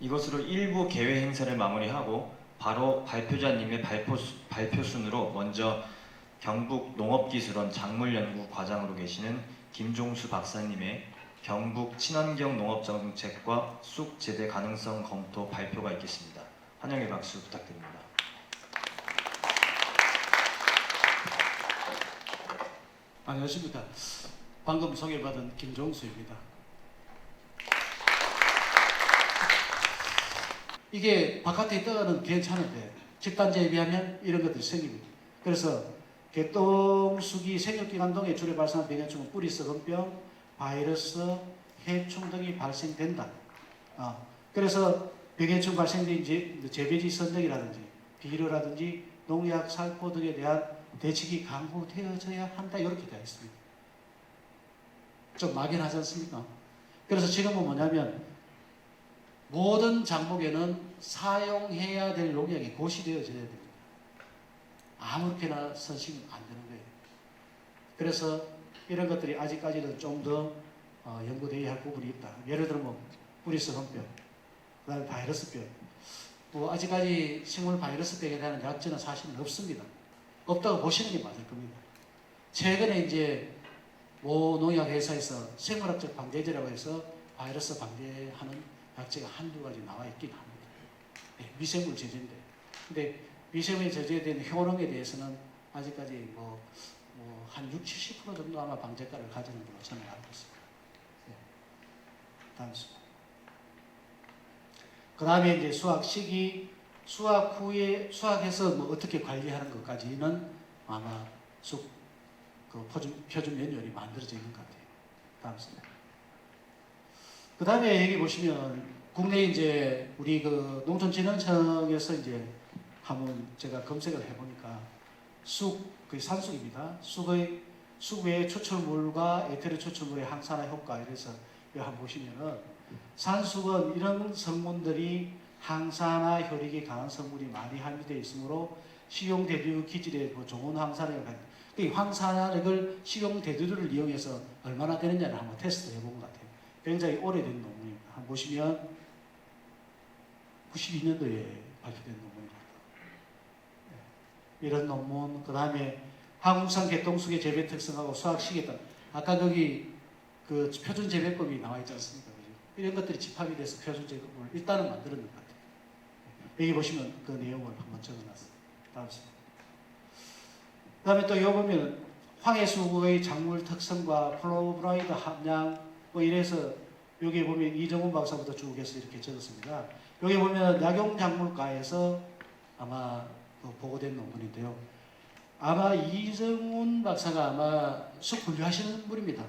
이것으로 1부 개회 행사를 마무리하고 바로 발표자님의 발표, 발표 순으로 먼저 경북 농업기술원 작물연구 과장으로 계시는 김종수 박사님의 경북 친환경 농업정책과 쑥 재배 가능성 검토 발표가 있겠습니다. 환영의 박수 부탁드립니다. 안녕하십니까. 방금 소개받은 김종수입니다. 이게 바깥에 떠는 괜찮은데 집단지에 비하면 이런 것들이 생깁니다. 그래서 개똥수기 생육기관 동에 줄에 발생한 병해충은 뿌리 썩은병, 바이러스, 해충 등이 발생된다. 아, 그래서 병해충 발생된 재배지 선정이라든지 비료라든지 농약, 살포 등에 대한 대책이 강구되어져야 한다 이렇게 되어 있습니다. 좀 막연하지 않습니까? 그래서 지금은 뭐냐면 모든 장목에는 사용해야 될 농약이 고시되어져야 됩니다. 아무렇게나 선식은 안 되는 거예요. 그래서 이런 것들이 아직까지는 좀더 어, 연구되어야 할 부분이 있다. 예를 들면 뿌리스건병, 그다음에 바이러스병. 뭐 아직까지 식물 바이러스병에 대한 약제는 사실은 없습니다. 없다고 보시는 게 맞을 겁니다. 최근에 이제 모 농약 회사에서 생물학적 방제제라고 해서 바이러스 방제하는 약제가 한두 가지 나와 있긴 합니다. 네, 미생물 제제인데. 근데 미생물 제제된 효능에 대해서는 아직까지 뭐, 뭐 한 60, 70% 정도 아마 방제가를 가지는 걸로 저는 알고 있습니다. 네. 다음 수. 그 다음에 이제 수확 시기, 수확 후에 수확해서 뭐 어떻게 관리하는 것까지는 아마 쑥그 표준, 표준 매뉴얼이 만들어져 있는 것 같아요. 다음 슬라이드. 그 다음에 여기 보시면 국내 이제 우리 그 농촌진흥청에서 이제 한번 제가 검색을 해보니까 쑥, 그 산쑥입니다. 쑥의 쑥의 추출물과 에테르 추출물의 항산화 효과 이래서 여기 한번 보시면은 산쑥은 이런 성분들이 항산화 효력이 강한 성분이 많이 함유되어 있으므로 식용 대두 기질에 뭐 좋은 항산화를 가지고 이 황산화력을 식용 대두를 이용해서 얼마나 되느냐를 한번 테스트 해본 것 같아요. 굉장히 오래된 논문입니다. 한번 보시면 92년도에 발표된 논문입니다. 네. 이런 논문, 그 다음에 한국산 개똥수의 재배 특성하고 수학 시기다. 아까 거기 그 표준 재배법이 나와 있지 않습니까? 이런 것들이 집합이 돼서 표준 재배법을 일단은 만드는 것 같아요. 여기 보시면 그 내용을 한번 적어놨어요. 다음 슬라이드. 그다음에 또 여기 보면 황해수의 작물 특성과 플로브라이드 함량 뭐 이래서 여기 보면 이정훈 박사부터 쭉 해서 이렇게 적었습니다. 여기 보면 약용작물과에서 아마 그 보고된 논문인데요. 아마 이정훈 박사가 아마 쑥 분류하시는 분입니다.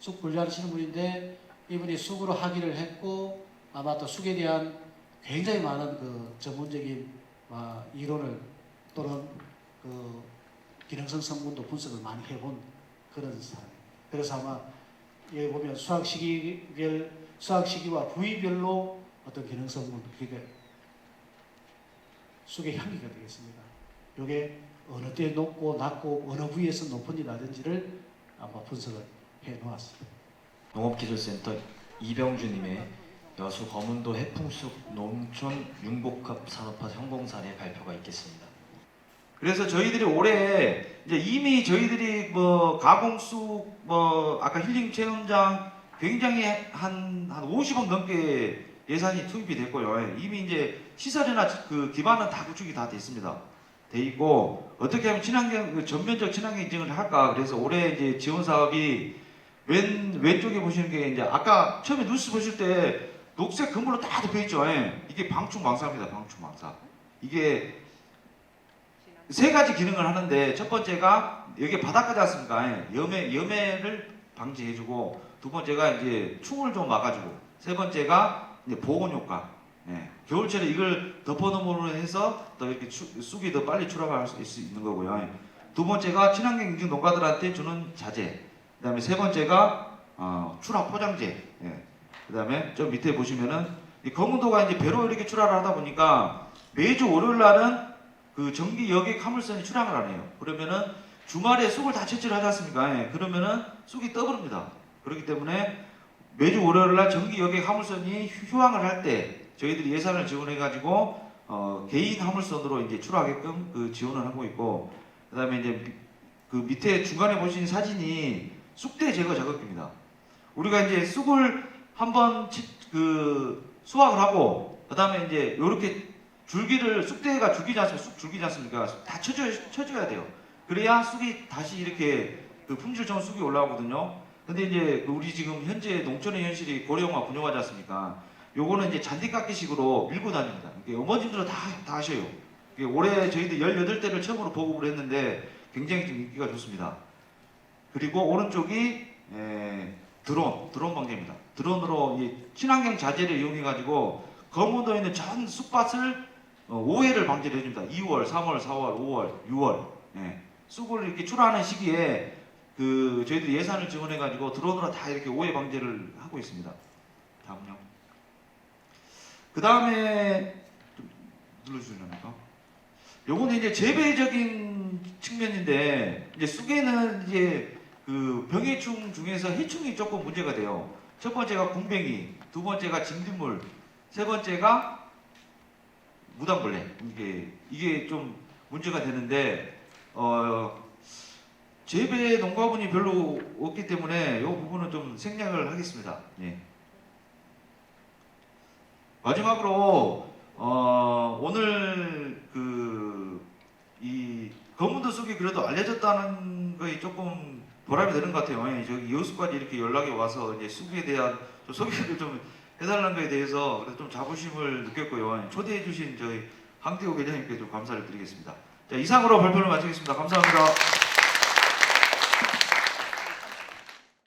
쑥 분류하시는 분인데 이분이 쑥으로 학위를 했고 아마 또 쑥에 대한 굉장히 많은 그 전문적인 아, 이론을 또는 그 기능성 성분도 분석을 많이 해본 그런 사람이에요. 그래서 아마 여기 보면 수학 시기별 수학 시기와 부위별로 어떤 기능 성분 그게 쑥의 향기가 되겠습니다. 이게 어느 때 높고 낮고 어느 부위에서 높은지라든지를 아마 분석을 해 놓았습니다. 농업기술센터 이병주님의 여수 검은도 해풍숲 농촌 융복합 산업화 성공 사례 발표가 있겠습니다. 그래서 저희들이 올해 이제 이미 저희들이 뭐 가공쑥 뭐 아까 힐링 체험장 굉장히 한, 한 50억 넘게 예산이 투입이 됐고요. 이미 이제 시설이나 그 기반은 다 구축이 다 됐습니다. 돼 있고 어떻게 하면 친환경 그 전면적 친환경 인증을 할까 그래서 올해 이제 지원 사업이 왼 왼쪽에 보시는 게 이제 아까 처음에 뉴스 보실 때 녹색 그물로 다 덮여 있죠. 예. 이게 방충망사입니다. 방충망사. 이게 세 가지 기능을 하는데 첫 번째가 여기 바닷가지 않습니까? 예, 염해 염해를 방지해주고 두 번째가 이제 충을 좀 막아주고 세 번째가 이제 보온 효과. 예, 겨울철에 이걸 덮어놓음으로 해서 더 이렇게 추- 쑥이 더 빨리 출하할 수 있- 있는 거고요. 예. 두 번째가 친환경 인증 농가들한테 주는 자재. 그 다음에 세 번째가 어, 출하 포장재. 예. 그 다음에 저 밑에 보시면은 이 검은도가 이제 배로 이렇게 출하를 하다 보니까 매주 월요일 날은 그 전기 여객 화물선이 출항을 안 해요. 그러면은 주말에 쑥을 다 채취를 하지 않습니까? 예, 그러면은 쑥이 떠버립니다. 그렇기 때문에 매주 월요일 날 전기 여객 화물선이 휴항을 할 때 저희들이 예산을 지원해 가지고 어, 개인 화물선으로 이제 출하게끔 그 지원을 하고 있고 그다음에 이제 미- 그 밑에 중간에 보신 사진이 쑥대 제거 작업기입니다. 우리가 이제 쑥을 한번 치- 그 수확을 하고 그다음에 이제 요렇게 줄기를 쑥대가 줄기지 않습니까? 쑥 줄기지 않습니까? 다 쳐줘 쳐줘야 돼요. 그래야 쑥이 다시 이렇게 그 품질 좋은 쑥이 올라오거든요. 근데 이제 그 우리 지금 현재 농촌의 현실이 고령화 분용하지 않습니까? 요거는 이제 잔디깎기식으로 밀고 다닙니다. 어머님들은 다, 다 하셔요. 올해 저희들 18대를 처음으로 보급을 했는데 굉장히 좀 인기가 좋습니다. 그리고 오른쪽이 에, 드론, 드론 방제입니다. 드론으로 이 친환경 자재를 이용해 가지고 거무도 있는 전 쑥밭을 어, 오해를 방지를 해줍니다. 2월, 3월, 4월, 5월, 6월. 예. 쑥을 이렇게 출하하는 시기에 그 저희들이 예산을 지원해 가지고 드론으로 다 이렇게 오해 방지를 하고 있습니다. 다음요. 그 다음에 좀 눌러주시려니까. 요거는 이제 재배적인 측면인데 이제 쑥에는 이제 그 병해충 중에서 해충이 조금 문제가 돼요. 첫 번째가 궁뱅이, 두 번째가 진딧물, 세 번째가 무당벌레. 이게 이게 좀 문제가 되는데 어 재배 농가분이 별로 없기 때문에 이 부분은 좀 생략을 하겠습니다. 예. 마지막으로 어, 오늘 그 이 검은도 쑥이 그래도 알려졌다는 거에 조금 보람이 되는 것 같아요. 예, 저기 여수까지 이렇게 연락이 와서 이제 쑥에 대한 좀 소개를 좀 해달라는 거에 대해서 그래서 좀 자부심을 느꼈고요. 초대해 주신 저희 황태호 회장님께 좀 감사를 드리겠습니다. 자, 이상으로 발표를 마치겠습니다. 감사합니다.